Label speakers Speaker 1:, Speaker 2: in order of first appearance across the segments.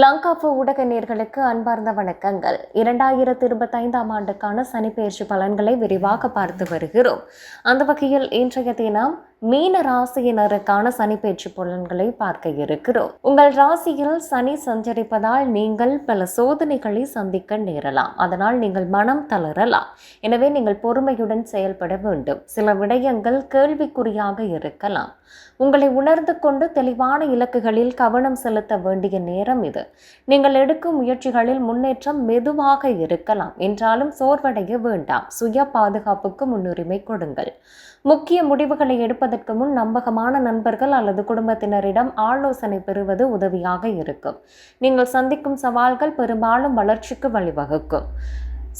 Speaker 1: லங்காப்பு ஊடக நேர்களுக்கு அன்பார்ந்த வணக்கங்கள். இரண்டாயிரத்தி இருபத்தைந்தாம் ஆண்டுக்கான சனிப்பெயர்ச்சி பலன்களை விரிவாக பார்த்து வருகிறோம். அந்த வகையில் இன்றைய தினம் மீன ராசியினருக்கான சனிப்பெயர்ச்சி பலன்களை பார்க்க இருக்கிறோம். உங்கள் ராசியில் சனி சஞ்சரிப்பதால் நீங்கள் பல சோதனைகளை சந்திக்க நேரலாம். அதனால் நீங்கள் மனம் தளரலாம். எனவே நீங்கள் பொறுமையுடன் செயல்பட வேண்டும். சில விடயங்கள் கேள்விக்குறியாக இருக்கலாம். உங்களை உணர்ந்து கொண்டு தெளிவான இலக்குகளில் கவனம் செலுத்த வேண்டிய நேரம் இது. நீங்கள் எடுக்கும் முயற்சிகளில் முன்னேற்றம் மெதுவாக இருக்கலாம். என்றாலும் சோர்வடைய வேண்டாம். சுய பாதுகாப்புக்கு முன்னுரிமை கொடுங்கள். முக்கிய முடிவுகளை எடுப்பதற்கு முன் நம்பகமான நண்பர்கள் அல்லது குடும்பத்தினரிடம் ஆலோசனை பெறுவது உதவியாக இருக்கும். நீங்கள் சந்திக்கும் சவால்கள் பெரும்பாலும் வளர்ச்சிக்கு வழிவகுக்கும்.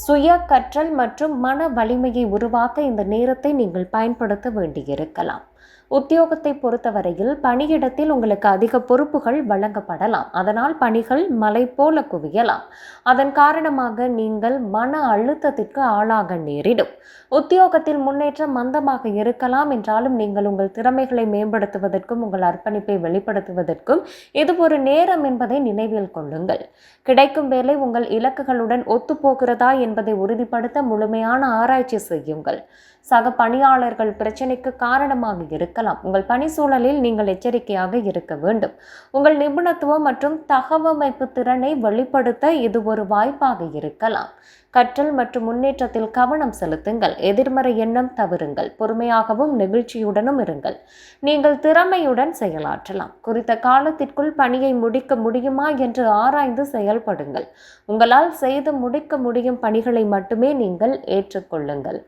Speaker 1: சுய கற்றல் மற்றும் மன வலிமையை உருவாக்க இந்த நேரத்தை நீங்கள் பயன்படுத்த வேண்டியிருக்கலாம். உத்தியோகத்தை பொறுத்தவரையில் பணியிடத்தில் உங்களுக்கு அதிக பொறுப்புகள் வழங்கப்படலாம். அதனால் பணிகள் மலை போல குவியலாம். அதன் காரணமாக நீங்கள் மன அழுத்தத்திற்கு ஆளாக நேரிடும். உத்தியோகத்தில் முன்னேற்றம் மந்தமாக இருக்கலாம் என்றாலும் நீங்கள் உங்கள் திறமைகளை மேம்படுத்துவதற்கும் உங்கள் அர்ப்பணிப்பை வெளிப்படுத்துவதற்கும் இது ஒரு நேரம் என்பதை நினைவில் கொள்ளுங்கள். கிடைக்கும் வேலை உங்கள் இலக்குகளுடன் ஒத்துப்போகிறதா என்பதை உறுதிப்படுத்த முழுமையான ஆராய்ச்சி செய்யுங்கள். சக பணியாளர்கள் பிரச்சனைக்கு காரணமாக இருக்கலாம். உங்கள் பணி சூழலில் நீங்கள் எச்சரிக்கையாக இருக்க வேண்டும். உங்கள் நிபுணத்துவம் மற்றும் தகவமைப்பு திறனை வெளிப்படுத்த இது ஒரு வாய்ப்பாக இருக்கலாம். கற்றல் மற்றும் முன்னேற்றத்தில் கவனம் செலுத்துங்கள். எதிர்மறை எண்ணம் தவிருங்கள் பொறுமையாகவும் நெகிழ்ச்சியுடனும் இருங்கள். நீங்கள் திறமையுடன் செயலாற்றலாம். குறித்த காலத்திற்குள் பணியை முடிக்க முடியுமா என்று ஆராய்ந்து செயல்படுங்கள். உங்களால் செய்து முடிக்க முடியும் பணிகளை மட்டுமே நீங்கள் ஏற்றுக்கொள்ளுங்கள்.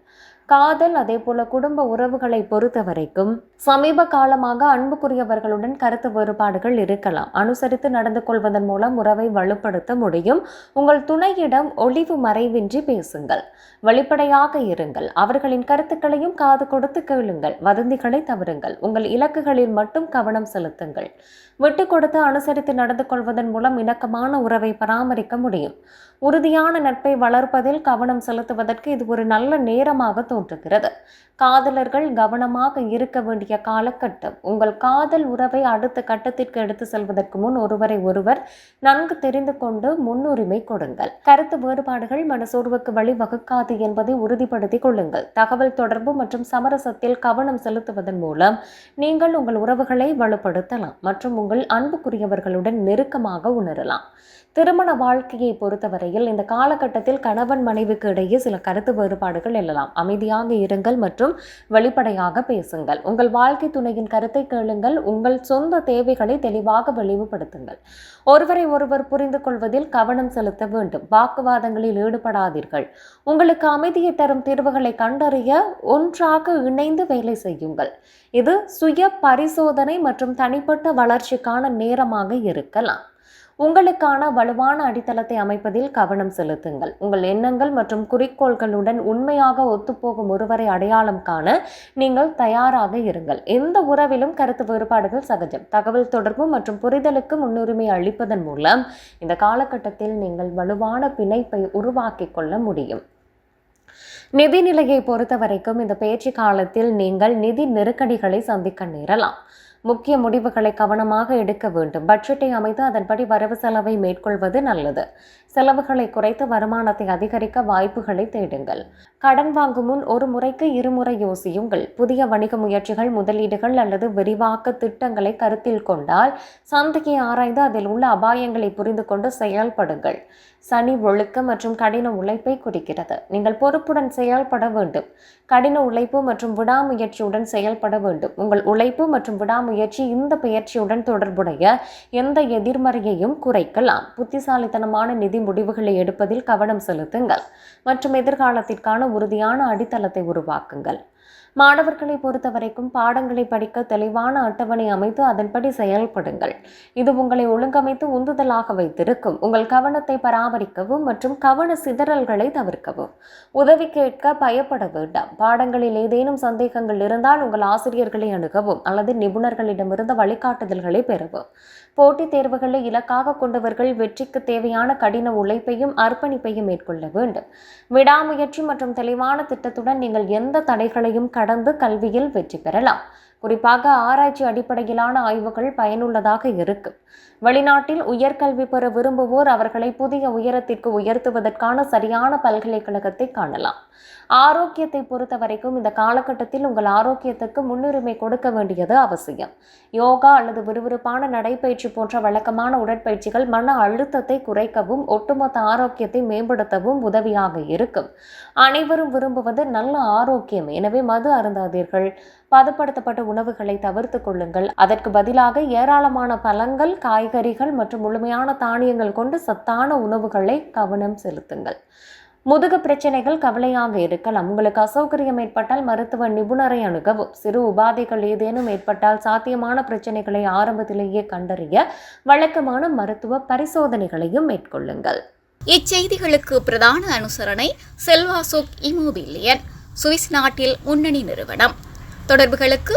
Speaker 1: காதல் அதே போல குடும்ப உறவுகளை பொறுத்த வரைக்கும் சமீப காலமாக அன்புக்குரியவர்களுடன் கருத்து வேறுபாடுகள் இருக்கலாம். அனுசரித்து நடந்து கொள்வதன் மூலம் உறவை வலுப்படுத்த முடியும். உங்கள் துணையிடம் ஒளிவு மறைவின்றி பேசுங்கள். வெளிப்படையாக இருங்கள். அவர்களின் கருத்துக்களையும் காது கொடுத்து கேளுங்கள். வதந்திகளை தவறுங்கள். உங்கள் இலக்குகளில் மட்டும் கவனம் செலுத்துங்கள். விட்டு கொடுத்து அனுசரித்து நடந்து கொள்வதன் மூலம் இணக்கமான உறவை பராமரிக்க முடியும். உறுதியான நட்பை வளர்ப்பதில் கவனம் செலுத்துவதற்கு இது ஒரு நல்ல நேரமாக தோன்றுகிறது. காதலர்கள் கவனமாக இருக்க வேண்டிய காலகட்டம். உங்கள் காதல் உறவை அடுத்த கட்டத்திற்கு எடுத்து செல்வதற்கு முன் ஒருவரை ஒருவர் நன்கு தெரிந்து கொண்டு முன்னுரிமை கொடுங்கள். கருத்து வேறுபாடுகள் மனசோர்வுக்கு வழிவகுக்காது என்பதை உறுதிப்படுத்திக் கொள்ளுங்கள். தகவல் தொடர்பு மற்றும் சமரசத்தில் கவனம் செலுத்துவதன் மூலம் நீங்கள் உங்கள் உறவுகளை வலுப்படுத்தலாம் மற்றும் உங்கள் அன்புக்குரியவர்களுடன் நெருக்கமாக உணரலாம். திருமண வாழ்க்கையை பொறுத்தவரையில் இந்த காலகட்டத்தில் கணவன் மனைவிக்கு இடையே சில கருத்து வேறுபாடுகள் எழலாம். அமைதியாக இருங்கள் மற்றும் வெளிப்படையாக பேசுங்கள். உங்கள் வாழ்க்கை துணையின் கருத்தை கேளுங்கள். உங்கள் சொந்த தேவைகளை தெளிவாக வெளிவுபடுத்துங்கள் ஒருவரை ஒருவர் புரிந்து கொள்வதில் கவனம் செலுத்த வேண்டும். வாக்குவாதங்களில் ஈடுபடாதீர்கள். உங்களுக்கு அமைதியை தரும் தீர்வுகளை கண்டறிய ஒன்றாக இணைந்து வேலை செய்யுங்கள். இது சுய பரிசோதனை மற்றும் தனிப்பட்ட வளர்ச்சிக்கான நேரமாக இருக்கலாம். உங்களுக்கான வலுவான அடித்தளத்தை அமைப்பதில் கவனம் செலுத்துங்கள். உங்கள் எண்ணங்கள் மற்றும் குறிக்கோள்களுடன் உண்மையாக ஒத்துப்போகும் ஒருவரை அடையாளம் காண நீங்கள் தயாராக இருங்கள். எந்த உறவிலும் கருத்து வேறுபாடுகள் சகஜம். தகவல் தொடர்பு மற்றும் புரிதலுக்கு முன்னுரிமை அளிப்பதன் மூலம் இந்த காலகட்டத்தில் நீங்கள் வலுவான பிணைப்பை உருவாக்கிக் கொள்ள முடியும். நிதி நிலையை பொறுத்த வரைக்கும் இந்த பேச்சு காலத்தில் நீங்கள் நிதி நெருக்கடிகளை சந்திக்க நேரலாம். முக்கிய முடிவுகளை கவனமாக எடுக்க வேண்டும். பட்ஜெட்டை அமைத்து அதன்படி வரவு செலவை மேற்கொள்வது நல்லது. செலவுகளை குறைத்து வருமானத்தை அதிகரிக்க வாய்ப்புகளை தேடுங்கள். கடன் வாங்கும் முன் ஒரு முறைக்கு இருமுறை யோசியுங்கள். புதிய வணிக முயற்சிகள் முதலீடுகள் அல்லது விரிவாக்க திட்டங்களை கருத்தில் கொண்டால் சந்தையை ஆராய்ந்து அதில் உள்ள அபாயங்களை புரிந்து கொண்டு செயல்படுங்கள். சனி ஒழுக்கம் மற்றும் கடின உழைப்பை குறிக்கிறது. நீங்கள் பொறுப்புடன் செயல்பட வேண்டும். கடின உழைப்பு மற்றும் விடாமுயற்சியுடன் செயல்பட வேண்டும். உங்கள் உழைப்பு மற்றும் முயற்சி இந்த பயிற்சியுடன் தொடர்புடைய எந்த எதிர்மறையையும் குறைக்கலாம். புத்திசாலித்தனமான நிதி முடிவுகளை எடுப்பதில் கவனம் செலுத்துங்கள். மற்றும் எதிர்காலத்திற்கான உறுதியான அடித்தளத்தை உருவாக்குங்கள். மாணவர்களை பொறுத்தவரைக்கும் பாடங்களை படிக்க தெளிவான அட்டவணை அமைத்து அதன்படி செயல்படுங்கள். இது உங்களை ஒழுங்கமைத்து உந்துதலாக வைத்திருக்கும். உங்கள் கவனத்தை பராமரிக்கவும் மற்றும் கவன சிதறல்களை தவிர்க்கவும். உதவி கேட்க பயப்பட வேண்டாம். பாடங்களில் ஏதேனும் சந்தேகங்கள் இருந்தால் உங்கள் ஆசிரியர்களை அணுகவும் அல்லது நிபுணர் மாணவர்களிடமிருந்து வழிகாட்டுதல்களை பெறவும். போட்டித் தேர்வுகளை இலக்காக கொண்டவர்கள் வெற்றிக்கு தேவையான கடின உழைப்பையும் அர்ப்பணிப்பையும் மேற்கொள்ள வேண்டும். விடாமுயற்சி மற்றும் தெளிவான திட்டத்துடன் நீங்கள் எந்த தடைகளையும் கடந்து கல்வியில் வெற்றி பெறலாம். குறிப்பாக ஆராய்ச்சி அடிப்படையிலான ஆய்வுகள் பயனுள்ளதாக இருக்கும் வெளிநாட்டில் உயர்கல்வி பெற விரும்புவோர் அவர்களை புதிய உயரத்திற்கு உயர்த்துவதற்கான சரியான பல்கலைக்கழகத்தை காணலாம். ஆரோக்கியத்தை பொறுத்த வரைக்கும் இந்த காலகட்டத்தில் உங்கள் ஆரோக்கியத்துக்கு முன்னுரிமை கொடுக்க வேண்டியது அவசியம். யோகா அல்லது விறுவிறுப்பான நடைப்பயிற்சி போன்ற வழக்கமான உடற்பயிற்சிகள் மன அழுத்தத்தை குறைக்கவும் ஒட்டுமொத்த ஆரோக்கியத்தை மேம்படுத்தவும் உதவியாக இருக்கும். அனைவரும் விரும்புவது நல்ல ஆரோக்கியம். எனவே மது அருந்தாதீர்கள். பதப்படுத்தப்பட்ட உணவுகளை தவிர்த்து கொள்ளுங்கள். அதற்கு பதிலாக ஏராளமான பழங்கள் காய்கறிகள் மற்றும் முழுமையான தானியங்கள் கொண்டு சத்தான உணவுகளை கவனம் செலுத்துங்கள். முதுகு பிரச்சனைகள் கவலையாக இருக்கலாம். உங்களுக்கு அசௌகரியம் ஏற்பட்டால் மருத்துவ நிபுணரை அணுகவும். சிறு உபாதைகள் ஏதேனும் ஏற்பட்டால் சாத்தியமான பிரச்சனைகளை ஆரம்பத்திலேயே கண்டறிய வழக்கமான மருத்துவ பரிசோதனைகளையும் மேற்கொள்ளுங்கள்.
Speaker 2: இச்செய்திகளுக்கு பிரதான அனுசரணை செல்வாசோக் இமோபிலியன் சுவிஸ் நாட்டில் முன்னணி நிறுவனம். தொடர்புகளுக்கு